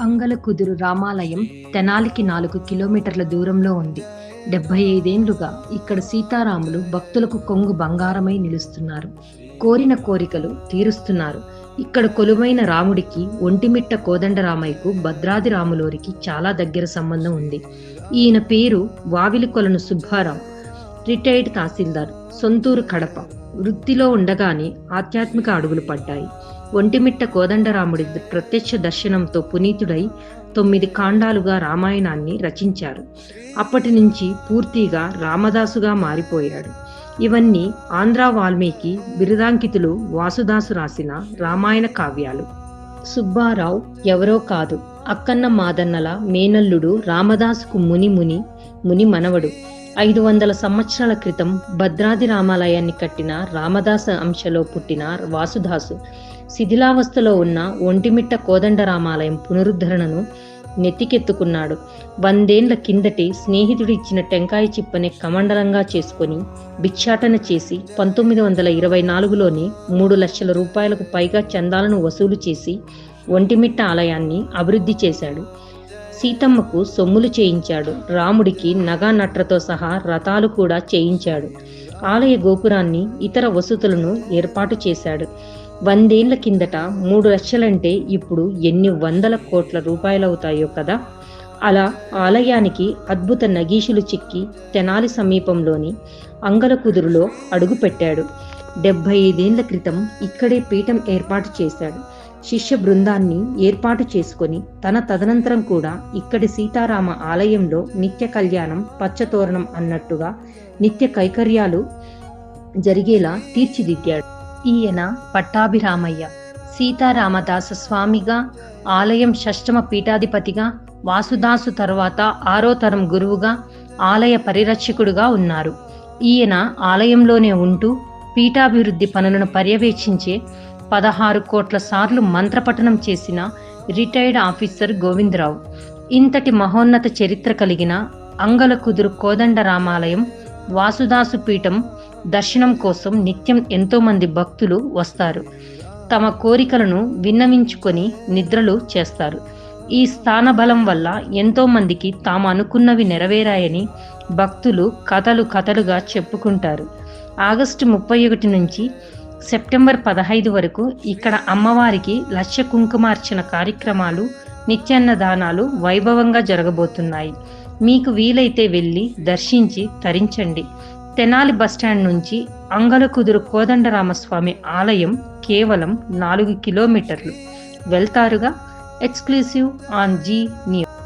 అంగలకుదురు రామాలయం తెనాలికి నాలుగు కిలోమీటర్ల దూరంలో ఉంది. డెబ్బై ఐదేండ్లుగా ఇక్కడ సీతారాములు భక్తులకు కొంగు బంగారమై నిలుస్తున్నారు. కోరిన కోరికలు తీరుస్తున్నారు. ఇక్కడ కొలువైన రాముడికి ఒంటిమిట్ట కోదండరామయ్యకు భద్రాది రాములోరికి చాలా దగ్గర సంబంధం ఉంది. ఈయన పేరు వావిలికొలను సుబ్బారావు రిటైర్డ్ తహసీల్దార్ సొంతూరు కడప. వృత్తిలో ఉండగానే ఆధ్యాత్మిక అడుగులు పడ్డాయి. ఒంటిమిట్ట కోదండరాముడి ప్రత్యక్ష దర్శనంతో పునీతుడై తొమ్మిది కాండాలుగా రామాయణాన్ని రచించారు. అప్పటి నుంచి పూర్తిగా రామదాసుగా మారిపోయాడు. ఇవన్నీ ఆంధ్ర వాల్మీకి బిరుదాంకితులు వాసుదాసు రాసిన రామాయణ కావ్యాలు. సుబ్బారావు ఎవరో కాదు. అక్కన్న మాదన్నల మేనల్లుడు రామదాసుకు ముని ముని ముని మనవడు ఐదు వందల సంవత్సరాల క్రితం భద్రాది రామాలయాన్ని కట్టిన రామదాస అంశలో పుట్టిన వాసుదాసు శిథిలావస్థలో ఉన్న ఒంటిమిట్ట కోదండ రామాలయం పునరుద్ధరణను నెత్తికెత్తుకున్నాడు. వందేండ్ల కిందటి స్నేహితుడు ఇచ్చిన టెంకాయ చిప్పని కమండలంగా చేసుకొని భిక్షాటన చేసి పంతొమ్మిది వందల ఇరవై నాలుగులోనే మూడు లక్షల రూపాయలకు పైగా చందాలను వసూలు చేసి ఒంటిమిట్ట ఆలయాన్ని అభివృద్ధి చేశాడు. సీతమ్మకు సొమ్ములు చేయించాడు. రాముడికి నగా నట్రతో సహా రథాలు కూడా చేయించాడు. ఆలయ గోపురాన్ని ఇతర వసతులను ఏర్పాటు చేశాడు. వందేళ్ళ కిందట మూడు లక్షలంటే ఇప్పుడు ఎన్ని వందల కోట్ల రూపాయలవుతాయో కదా? అలా ఆలయానికి అద్భుత నగీషులు చిక్కి తెనాలి సమీపంలోని అంగలకుదురులో అడుగుపెట్టాడు. డెబ్బై ఐదేళ్ళ క్రితం ఇక్కడే పీఠం ఏర్పాటు చేశాడు. శిష్య బృందాన్ని ఏర్పాటు చేసుకొని తన తదనంతరం కూడా ఇక్కడి సీతారామ ఆలయంలో నిత్య కళ్యాణం పచ్చతోరణం అన్నట్టుగా నిత్య కైకర్యాలు జరిగేలా తీర్చిదిద్దాడు. ఈయన పట్టాభిరామయ్య సీతారామదాస స్వామిగా ఆలయం షష్టమ పీఠాధిపతిగా వాసుదాసు తర్వాత ఆరో తరం గురువుగా ఆలయ పరిరక్షకుడుగా ఉన్నారు. ఈయన ఆలయంలోనే ఉంటూ పీఠాభివృద్ధి పనులను పర్యవేక్షించే పదహారు కోట్ల సార్లు మంత్రపఠనం చేసిన రిటైర్డ్ ఆఫీసర్ గోవిందరావు. ఇంతటి మహోన్నత చరిత్ర కలిగిన అంగల కుదురు కోదండ రామాలయం వాసుదాసు పీఠం దర్శనం కోసం నిత్యం ఎంతోమంది భక్తులు వస్తారు. తమ కోరికలను విన్నవించుకొని నిద్రలు చేస్తారు. ఈ స్థాన బలం వల్ల ఎంతో మందికి తాము అనుకున్నవి నెరవేరాయని భక్తులు కథలు కథలుగా చెప్పుకుంటారు. ఆగస్టు ముప్పై ఒకటి నుంచి సెప్టెంబర్ పదహైదు వరకు ఇక్కడ అమ్మవారికి లక్ష కుంకుమార్చన కార్యక్రమాలు నిత్యాన్నదానాలు వైభవంగా జరగబోతున్నాయి. మీకు వీలైతే వెళ్ళి దర్శించి తరించండి. తెనాలి బస్టాండ్ నుంచి అంగలకుదురు కోదండరామస్వామి ఆలయం కేవలం నాలుగు కిలోమీటర్లు. వెళ్తారుగా? exclusive on G News.